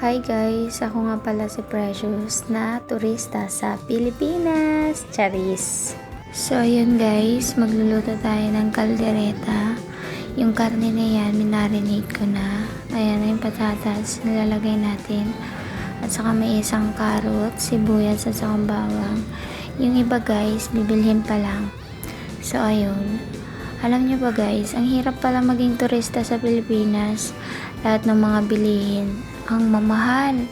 Hi guys, ako nga pala si Precious na turista sa Pilipinas. Charis. So ayun guys, magluluto tayo ng kaldereta. Yung karne na yan, minarinate ko na. Ayan na yung patatas, nilalagay natin. At saka may isang carrot, sibuyas at saka bawang. Yung iba guys, bibilhin pa lang. So ayun, alam nyo ba guys, ang hirap pala maging turista sa Pilipinas. Lahat ng mga bilihin, ang mamahal.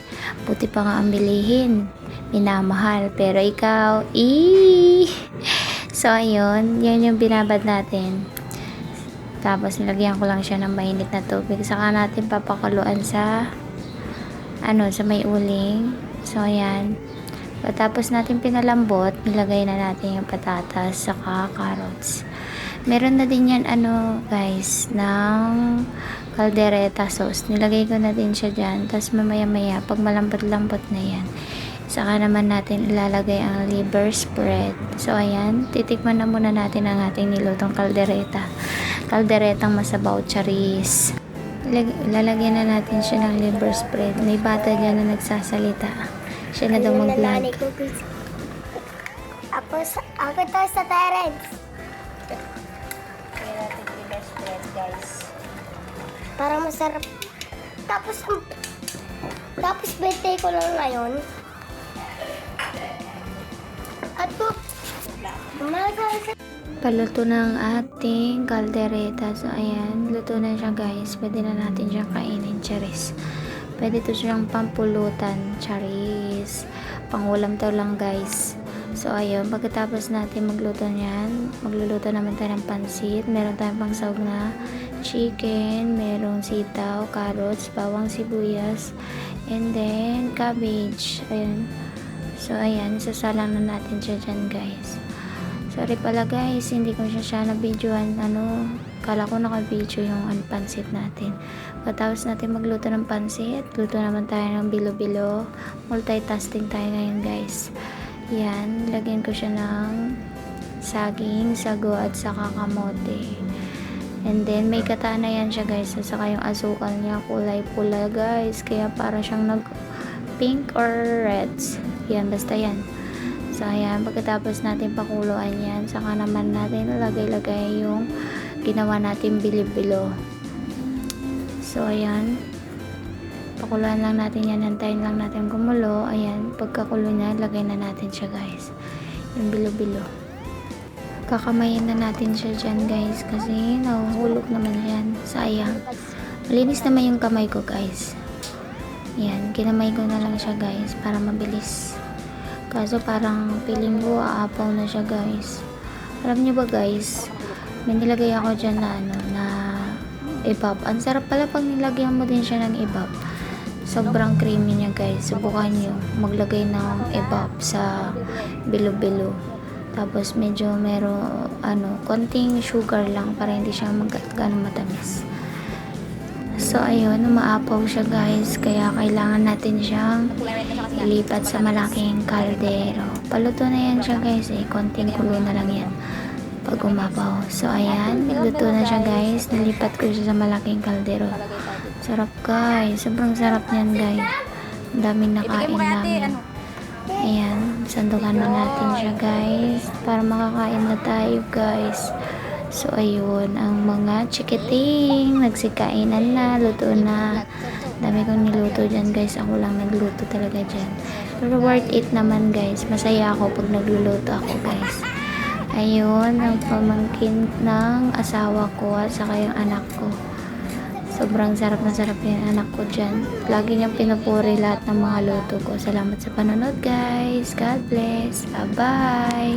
Buti pa nga ang bilihin, minamahal. Pero ikaw, i So ayun, yan yung binabad natin. Tapos nilagyan ko lang siya ng mainit na tubig. Saka natin papakuluan sa ano, sa may uling. So ayan. Pagkatapos natin pinalambot, nilagay na natin yung patatas saka carrots. Meron na din yan ano guys, ng caldereta sauce. Nilagay ko na din siya dyan. Tapos mamaya maya, pag malambot-lambot na yan, saka naman natin ilalagay ang liver spread. So ayan, titikman na muna natin ang ating nilutong caldereta. Calderetang masabaw charis. Lag- lalagyan na natin siya ng liver spread. May bata dyan na nagsasalita. Siya na daw mag-vlog. Ako, sa, ako to sa Terence. Kaya natin liver spread guys. Parang masarap. Tapos, um, tapos birthday ko lang ngayon. At po, Paluto ng ating kaldereta. So, ayan. Luto na siya, guys. Pwede na natin siyang kainin, charis. Pwede to siyang pampulutan, charis. Pangulam to lang, guys. So, ayun. Pagkatapos natin magluto niyan, magluluto naman tayo ng pansit. Meron tayong pangsawag na chicken, merong sitaw, carrots, bawang sibuyas, and then cabbage. Ayun. So, ayan. Sasalang na natin siya dyan, guys. Sorry pala guys, hindi ko siya siya na-videoan. Ano, kala ko naka-video yung ano, pansit natin. Pagkatapos natin magluto ng pansit, luto naman tayo ng bilo-bilo. Multitasking tayo ngayon guys. Yan, lagyan ko siya ng saging, sago at saka kamote. And then, may katana yan siya guys. At saka yung asukal niya, kulay pula guys. Kaya para siyang nag pink or reds. Yan, basta yan. So, ayan, pagkatapos natin pakuluan yan, saka naman natin lagay-lagay yung ginawa natin bilibilo. So, ayan. Pakuluan lang natin yan, hantayin lang natin gumulo. Ayan, pagkakulo niya, lagay na natin siya guys. Yung bilo-bilo. Kakamayin na natin siya dyan guys, kasi nahuhulog naman yan. Sayang. Malinis naman yung kamay ko guys. Yan, kinamay ko na lang siya guys, para mabilis. Kaso parang feeling ko aapaw na siya guys. Alam niyo ba guys, may nilagay ako dyan na ano, na ibab. Ang sarap pala pag nilagyan mo din siya ng ibab. Sobrang creamy niya guys. Subukan niyo maglagay ng ibab sa bilo-bilo. Tapos medyo meron ano, konting sugar lang para hindi siya mag ganun matamis. So ayun, umaapaw siya guys. Kaya kailangan natin siyang ilipat sa malaking kaldero. Paluto na yan siya guys eh. Konting kulo na lang yan. Pag umapaw. So ayan, luto na siya guys. Nilipat ko siya sa malaking kaldero. Sarap guys. Sobrang sarap niyan guys. Ang daming nakain namin. Sandukan na natin siya guys. Para makakain na tayo guys. So, ayun, ang mga chikiting, nagsikainan na, luto na. Dami kong niluto dyan, guys. Ako lang nagluto talaga dyan. Pero worth it naman, guys. Masaya ako pag nagluluto ako, guys. Ayun, ang pamangkin ng asawa ko at saka yung anak ko. Sobrang sarap na sarap yung anak ko dyan. Lagi niyang pinupuri lahat ng mga luto ko. Salamat sa panonood, guys. God bless. Bye-bye.